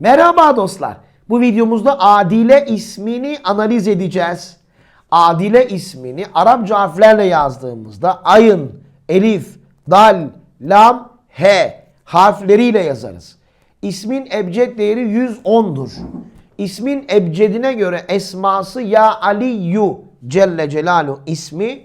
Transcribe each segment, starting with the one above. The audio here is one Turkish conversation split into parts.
Merhaba dostlar. Bu videomuzda Adile ismini analiz edeceğiz. Adile ismini Arapça harflerle yazdığımızda ayın, elif, dal, lam, he harfleriyle yazarız. İsmin ebced değeri 110'dur. İsmin ebcedine göre esması ya Aliyu Celle Celaluhu ismi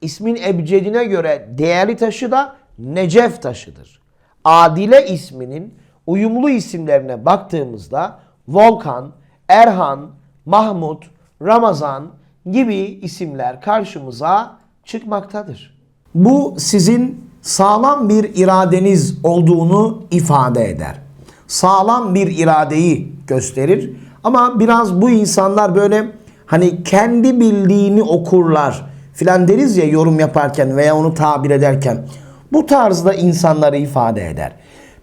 ismin ebcedine göre değerli taşı da Necef taşıdır. Adile isminin uyumlu isimlerine baktığımızda Volkan, Erhan, Mahmut, Ramazan gibi isimler karşımıza çıkmaktadır. Bu sizin sağlam bir iradeniz olduğunu ifade eder. Sağlam bir iradeyi gösterir. Ama biraz bu insanlar böyle hani kendi bildiğini okurlar filan deriz ya yorum yaparken veya onu tabir ederken. Bu tarzda insanları ifade eder.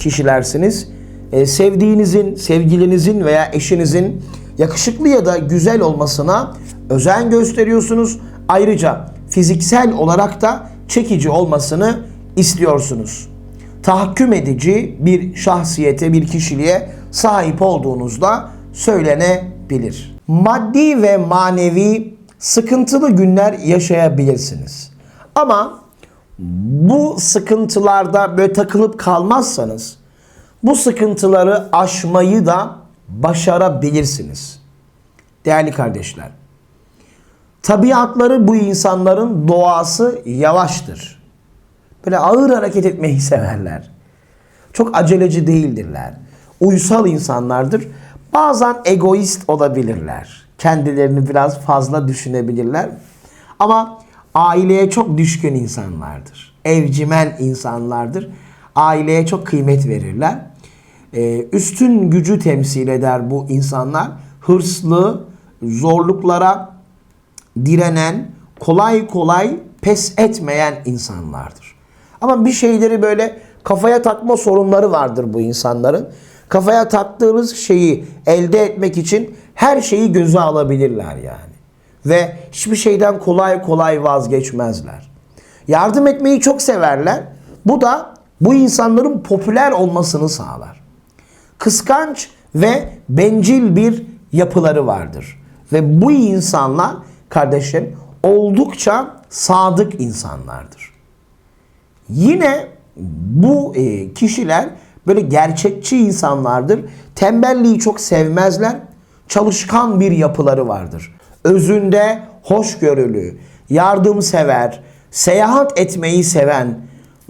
kişilersiniz. Ee, sevdiğinizin, sevgilinizin veya eşinizin yakışıklı ya da güzel olmasına özen gösteriyorsunuz. Ayrıca fiziksel olarak da çekici olmasını istiyorsunuz. Tahakküm edici bir şahsiyete, bir kişiliğe sahip olduğunuzda söylenebilir. Maddi ve manevi sıkıntılı günler yaşayabilirsiniz. Ama bu sıkıntılarda böyle takılıp kalmazsanız bu sıkıntıları aşmayı da başarabilirsiniz. Değerli kardeşler. Tabiatları bu insanların doğası yavaştır. Böyle ağır hareket etmeyi severler. Çok aceleci değildirler. Uysal insanlardır. Bazen egoist olabilirler. Kendilerini biraz fazla düşünebilirler. Ama aileye çok düşkün insanlardır. Evcimen insanlardır. Aileye çok kıymet verirler. Ee, üstün gücü temsil eder bu insanlar. Hırslı, zorluklara direnen, kolay kolay pes etmeyen insanlardır. Ama bir şeyleri böyle kafaya takma sorunları vardır bu insanların. Kafaya taktığınız şeyi elde etmek için her şeyi göze alabilirler yani. Ve hiçbir şeyden kolay kolay vazgeçmezler. Yardım etmeyi çok severler. Bu da bu insanların popüler olmasını sağlar. Kıskanç ve bencil bir yapıları vardır. Ve bu insanlar kardeşim oldukça sadık insanlardır. Yine bu e, kişiler böyle gerçekçi insanlardır. Tembelliği çok sevmezler. Çalışkan bir yapıları vardır. Özünde hoşgörülü, yardımsever, seyahat etmeyi seven,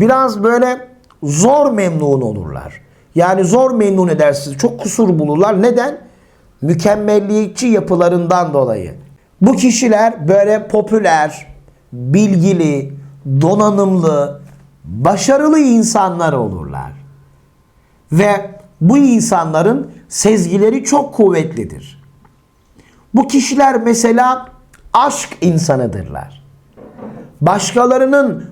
biraz böyle zor memnun olurlar. Yani zor memnun edersiniz. Çok kusur bulurlar. Neden? mükemmelliyetçi yapılarından dolayı. Bu kişiler böyle popüler, bilgili, donanımlı, başarılı insanlar olurlar. Ve bu insanların sezgileri çok kuvvetlidir. Bu kişiler mesela aşk insanıdırlar. Başkalarının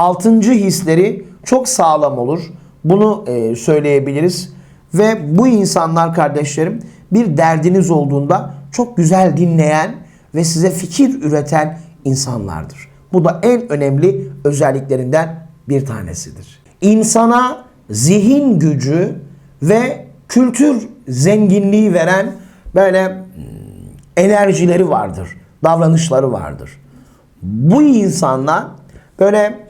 altıncı hisleri çok sağlam olur. Bunu e, söyleyebiliriz. Ve bu insanlar kardeşlerim bir derdiniz olduğunda çok güzel dinleyen ve size fikir üreten insanlardır. Bu da en önemli özelliklerinden bir tanesidir. İnsana zihin gücü ve kültür zenginliği veren böyle hmm, enerjileri vardır, davranışları vardır. Bu insanlar böyle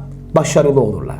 başarılı olurlar.